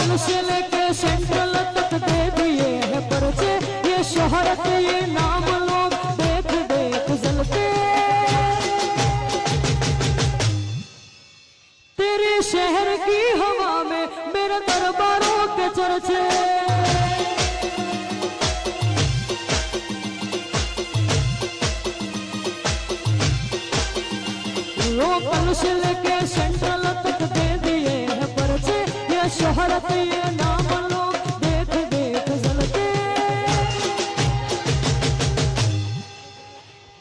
मनुष्य ने कैसे गलत दे दिए है पर्चे ये शोहरत ये नाम लोग देख देख जलते तेरे शहर की हवा में मेरे दरबारों के चर्चे शोहरत ये नाम लोग देख देख जलते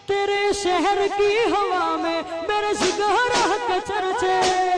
तेरे शहर की हवा में मेरे सिगह रह के चर्चे।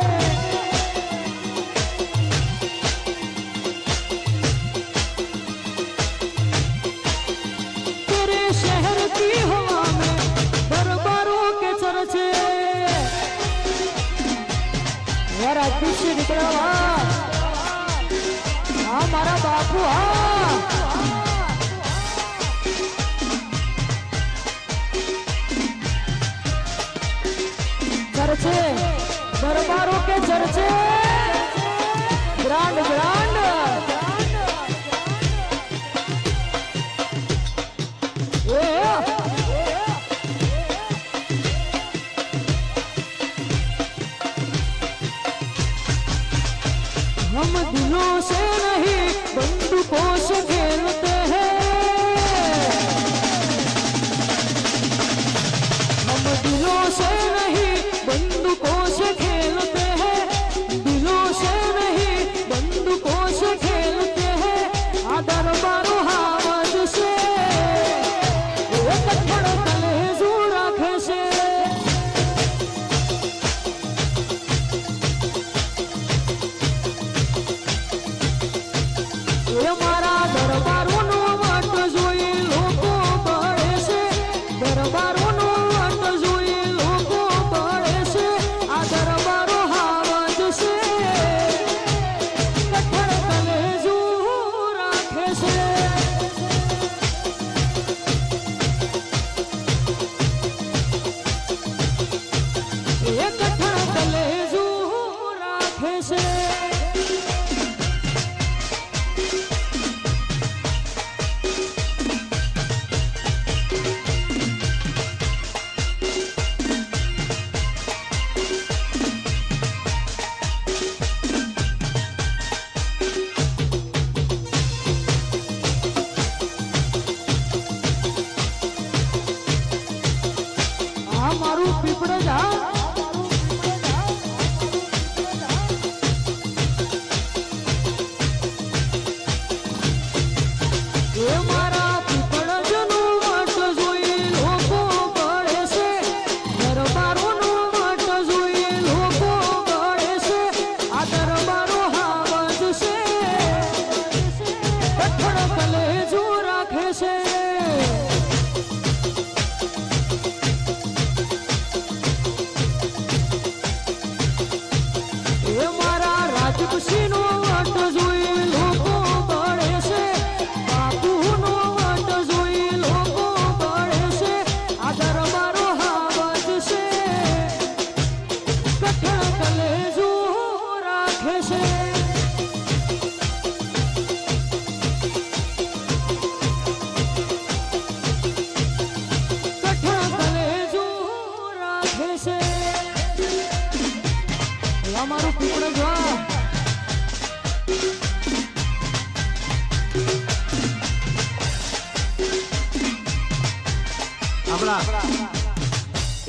બંદૂકો છે નહીં બંદૂકો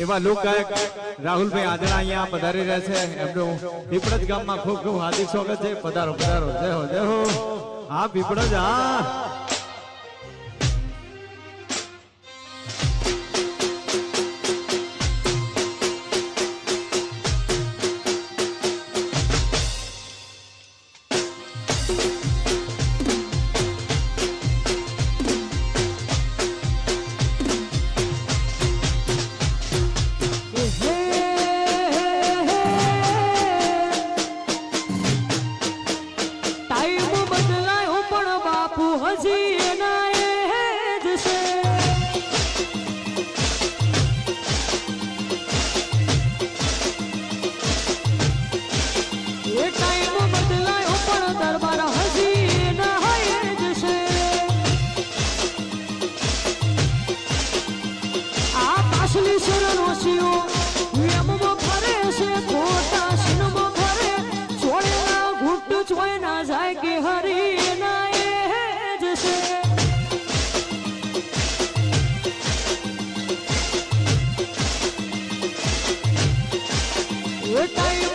એવા લોક ગાયક રાહુલભાઈ આદરા અહીંયા પધારી રહ્યા છે. એમનું પીપળજ ગામમાં ખૂબ ખૂબ હાર્દિક સ્વાગત છે. પધારો પધારો. જય હો જય હો. હા, પીપળજ, હા. અસલી શરણોશીઓ નિયમમાં ફરે છે ખોટા સિનમાં ફરે છોડે ના ઘૂંટ છોય ના જાય કે હરી ના એ જશે ટાઈમ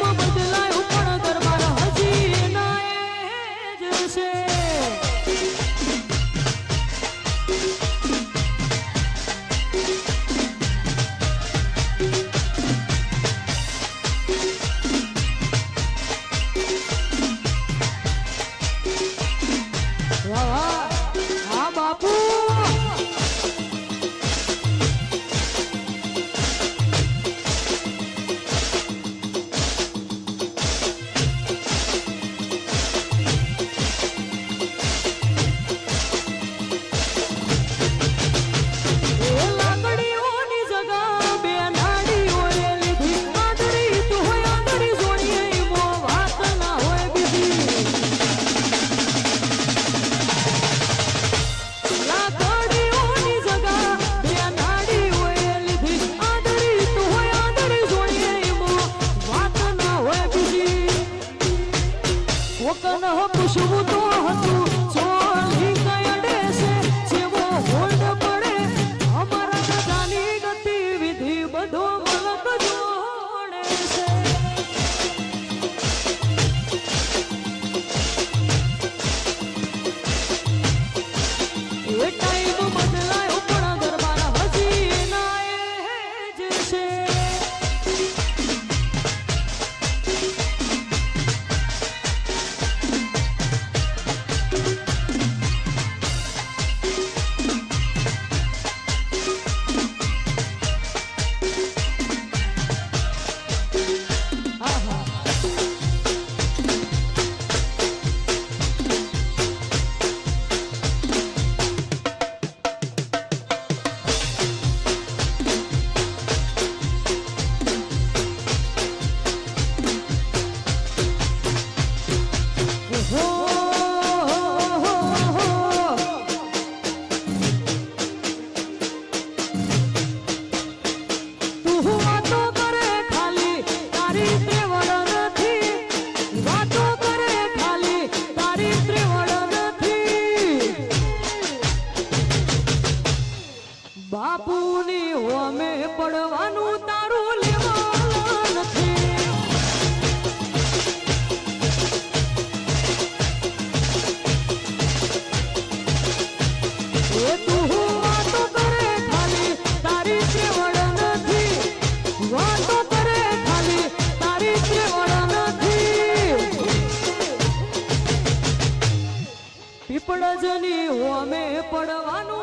પડવાનું